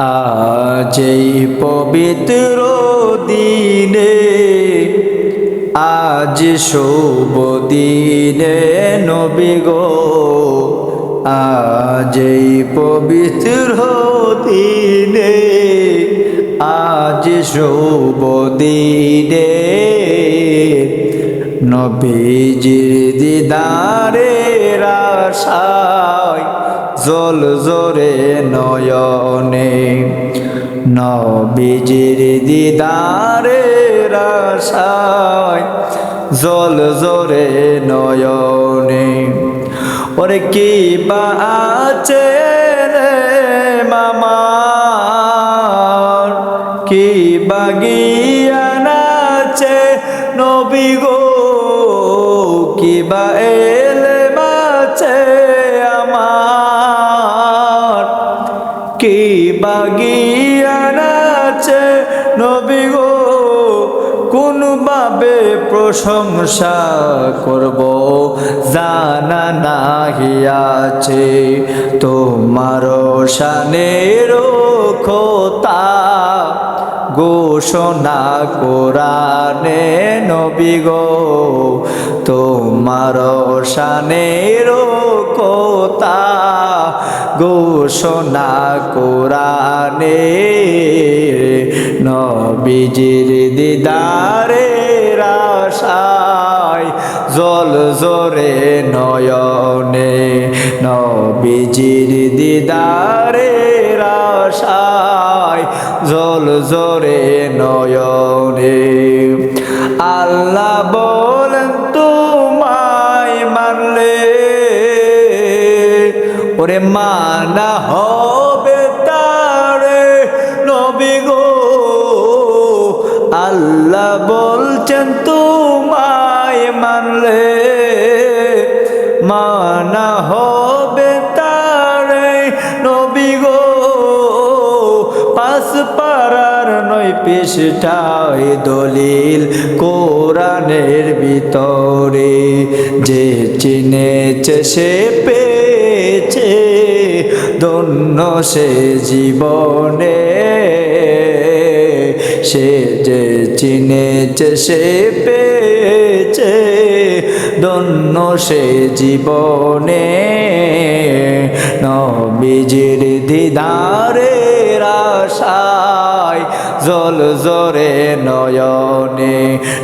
আজ পবিত্র দিনে, আজ শুভ দিনে নবী গো আজ পবিত্র দিনে, আজ শুভ দিনে নবীজির দিদারের আশায় জল জোরে নয়নে। নবীজির দিদারের আশায় জল জোরে নয়নে। ওরে কি বা আছে রে মামার কি বাগিয়ান আছে নবী গো কি বা নবী গো কোন ভাবে প্রশংসা করব? জানা নাহি আছে তোমার শানের খোতা ঘোষণা কোরআনে নবী গো, তোমার শানের কোতা ঘোষণা কোরআনে, নবীজির দিদারে আশায় জল জোরে নয়নে, নবীজির দিদারে আশায় জল জোরে নয়নে। আল্লাহ ওরে মানা হবে তারে নবী গো। আল্লাহ বলছেন, তোমায় মানলে মানা হবে তারে নবী গো। পাশ পাড়ার নয় পেশটায় দলিল কোরআনের ভিতরে। চিনেছে সে পেয়েছে, ধন্য সে জীবনে। সে যে চিনেছে সে পেয়েছে, ধন্য সে জীবনে। নবীজির দিদারের আশায় জল জোরে নয়নে,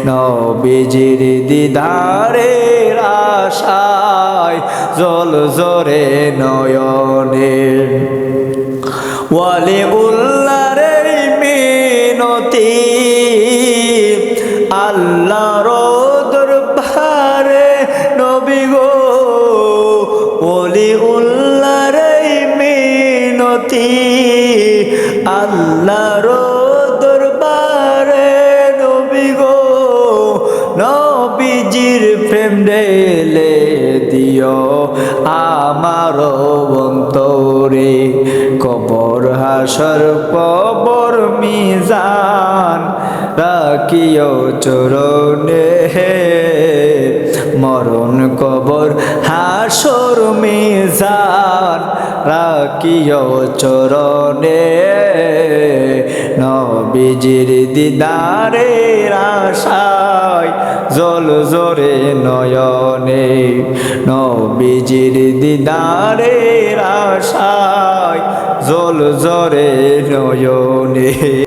নবীজির দিদারের আশায় জল জোরে নয়নে। ওয়ালে উল্লারে মিনতি, আল্লাহর দরবারে নবী গো। ওলি উল্লারে মিনতি আল্লাহর ঢেলে দিও আমার অন্তরে। কবর হাসর কবর মিজান রাখিও চরণে। মরণ কবর, হাসর মিজান রাখিও চরণে। নবীজির দিদারের আশায় জল জোরে নয়নে। নবীজির দিদারের আশায় জল জোরে নয়নে।